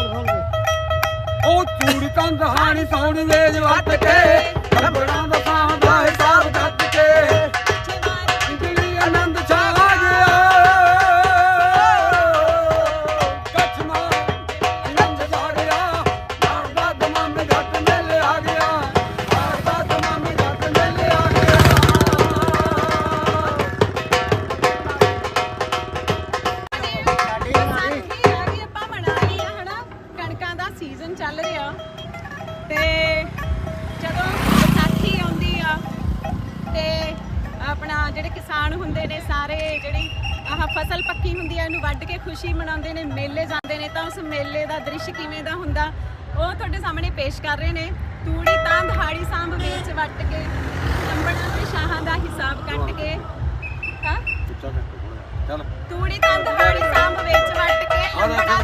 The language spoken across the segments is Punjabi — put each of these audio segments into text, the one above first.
ਉਹ ਚੂੜੀ ਤੰਦ ਹਾਣੀ ਸੌਣ ਦੇ ਵੱਟ ਕੇ ਲੱਭਣਾ ਦਾ ਜਿਹੜੇ ਕਿਸਾਨ ਹੁੰਦੇ ਨੇ ਸਾਰੇ ਜਿਹੜੀ ਆਹ ਫਸਲ ਪੱਕੀ ਹੁੰਦੀ ਹੈ ਇਹਨੂੰ ਵੱਢ ਕੇ ਖੁਸ਼ੀ ਮਨਾਉਂਦੇ ਨੇ ਮੇਲੇ ਜਾਂਦੇ ਨੇ ਤਾਂ ਉਸ ਮੇਲੇ ਦਾ ਦ੍ਰਿਸ਼ ਕਿਵੇਂ ਦਾ ਹੁੰਦਾ? ਉਹ ਤੁਹਾਡੇ ਸਾਹਮਣੇ ਪੇਸ਼ ਕਰ ਰਹੇ ਨੇ। ਤੂੜੀ ਤਾਂ ਦਹਾੜੀ ਸਾਂਭ ਵਿੱਚ ਵੱਟ ਕੇ ਲੰਬੜਾਂ ਤੇ ਸ਼ਾਹਾਂ ਦਾ ਹਿਸਾਬ ਕੱਟ ਕੇ। ਹਾਂ? ਤੂੜੀ ਤਾਂ ਦਹਾੜੀ ਸਾਂਭ ਵਿੱਚ ਵੱਟ ਕੇ ਲੰਬੜਾਂ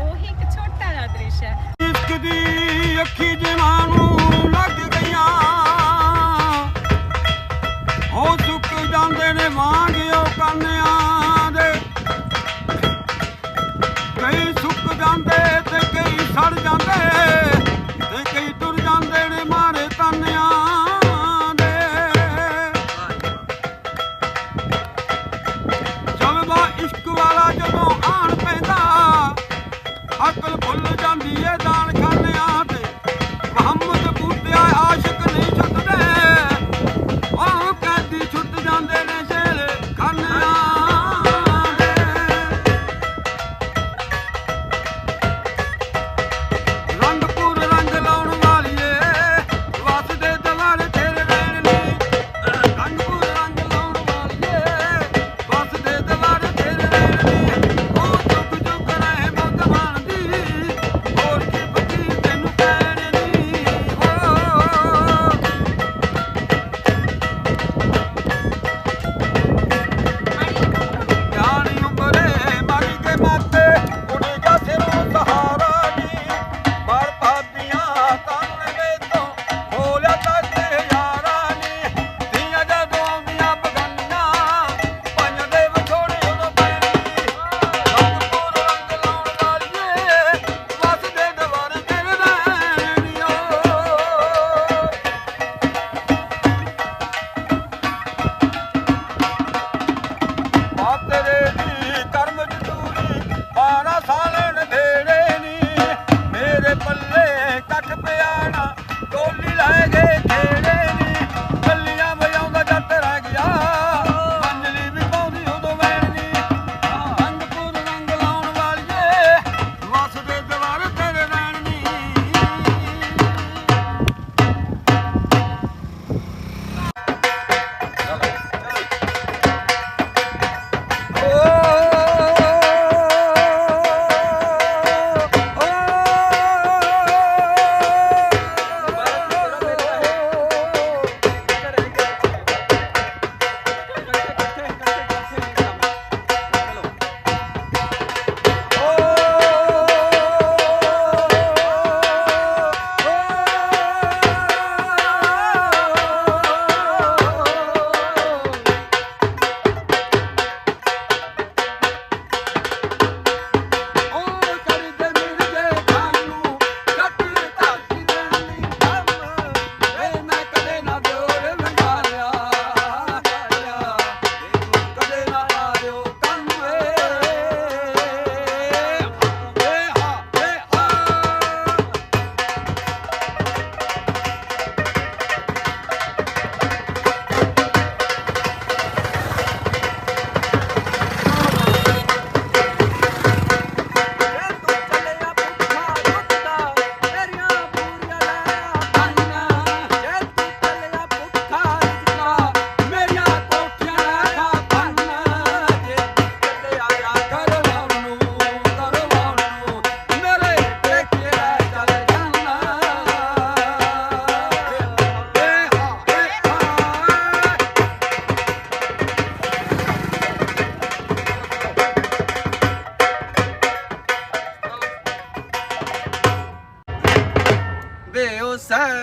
ਉਹੀ ਇੱਕ ਛੋਟਾ ਜਿਹਾ ਦ੍ਰਿਸ਼ ਹੈ। ਇਸ਼ਕ ਦੀ ਅੱਖੀ ਜਵਾਂ ਨੂੰ ਲੱਗ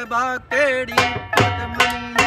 ਸਭਾ ਕਿਹੜੀ ਪਤਮਨੀ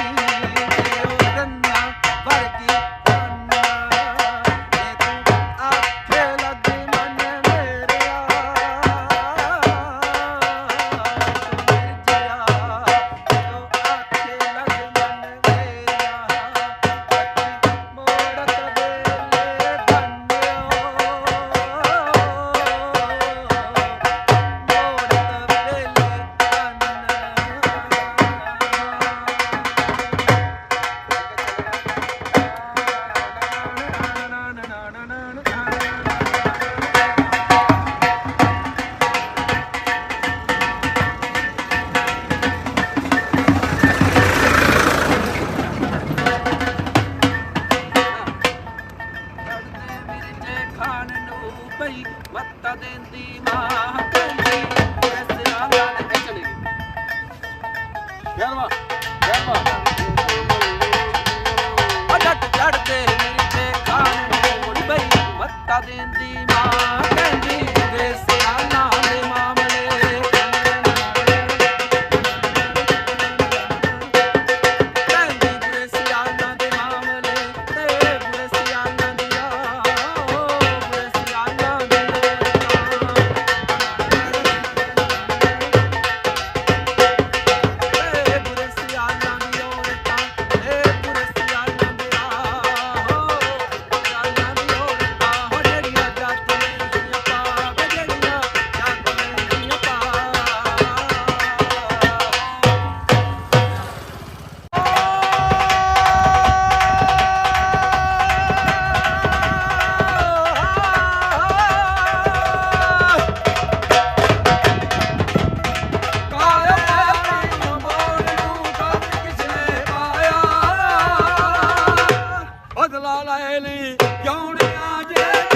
သလားလဲလေရောင်းရကြ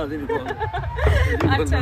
Ah, devi kon. Achcha.